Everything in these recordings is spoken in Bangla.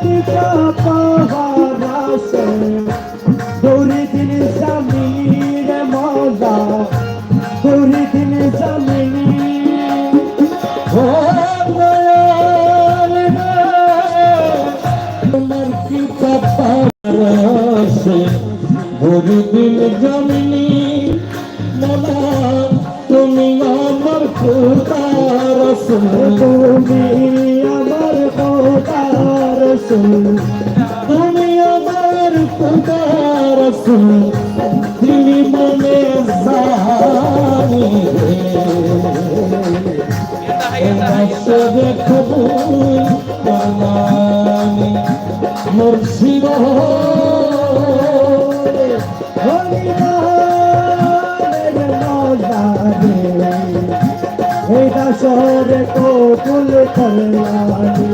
টিকা পাহাড় আসে গৌরী দিন জামিনীর মজা। গৌরী দিন জামিনী তোমার মোলা তুমি আমার খুদার তুমি সুন তুমি আমার খুদার দিলি মনে জানি সবে মুর্শিদ করলানি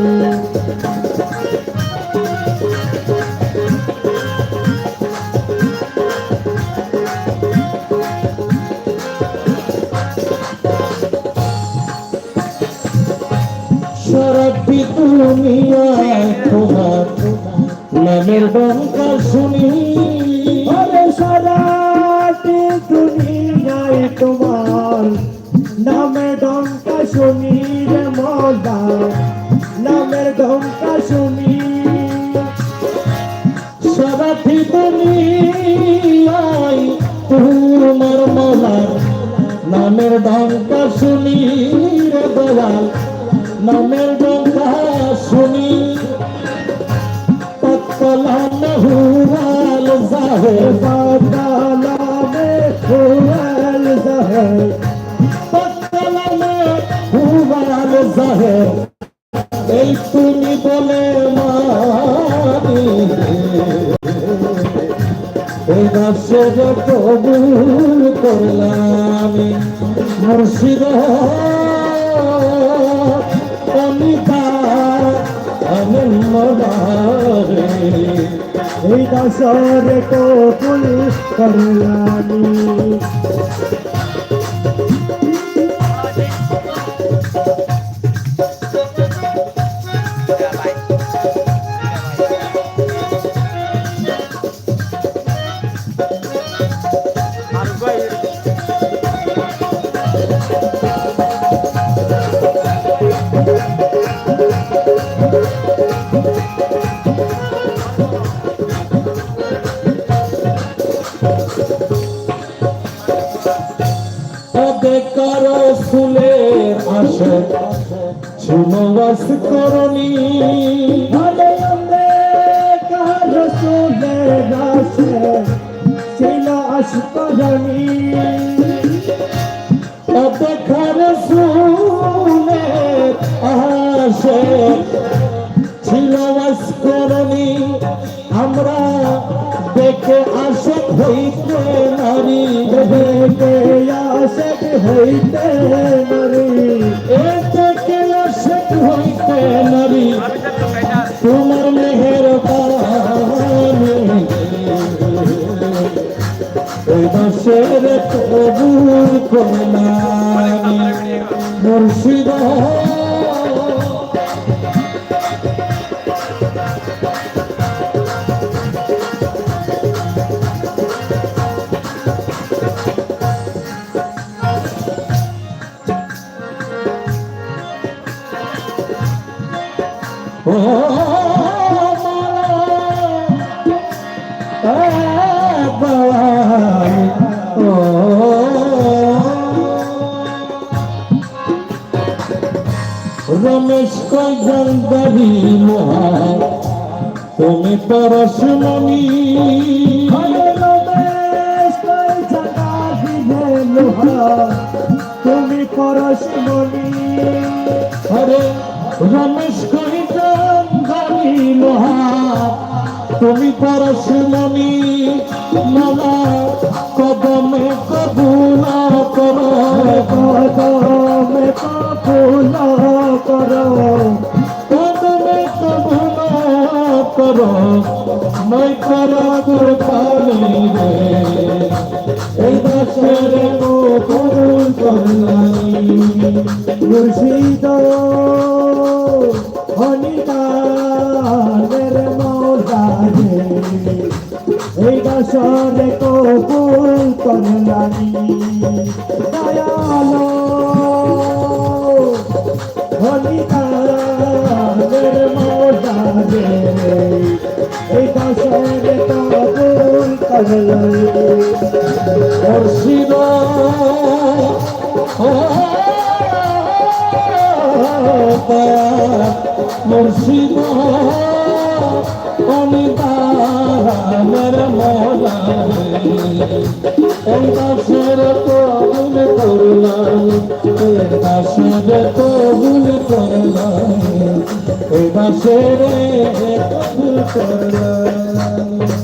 শরবি তুমি তোমার নামের ডঙ্কা শুনি। আরে সারাটি দুনিয়ায় তোমার নামে ডঙ্কা শুনি রে মজা নামের ডঙ্কা শুনি। সারাটি আয় তোমার মলার নামের ডঙ্কা শুনি রে দয়াল। নামের ডঙ্কা শুনি। তৎকলাম হুয়াল জাহে জাহে তৎকলাম হুয়াল জাহে এই তুমি বলে মানি। এই দাসের কবুল করলাম মুর্শিদ এই তো পুলিশ করলানি বেকার আসে ছিনবাস করণী। ভালে আমরে কার রসুলে দাসে ছিল আশকরণী বেকার ফুলের আসে করণী আমরা দেখে আসে হইতে নারী দেখে আশক হইতে নরি। মুর্শিদ রমেশ কয়গন্ধারী মহা তুমি পরশুমণি। তুমি পরশমণি। হরে রমেশ কয়গন্ধারী মহা তুমি পরশুমণি মামা কদমে मैं करा कुर्बानी रे इधर को कबूल करनी मुर्शिद हनिता मेरे मौला रे इधर को कबूल करनी दयालो করলানি দয়ালো হলিদারের মোদারে এই দশরে কবুল করলানি মুর্শিদ মুর্শিদ কবুল করলাম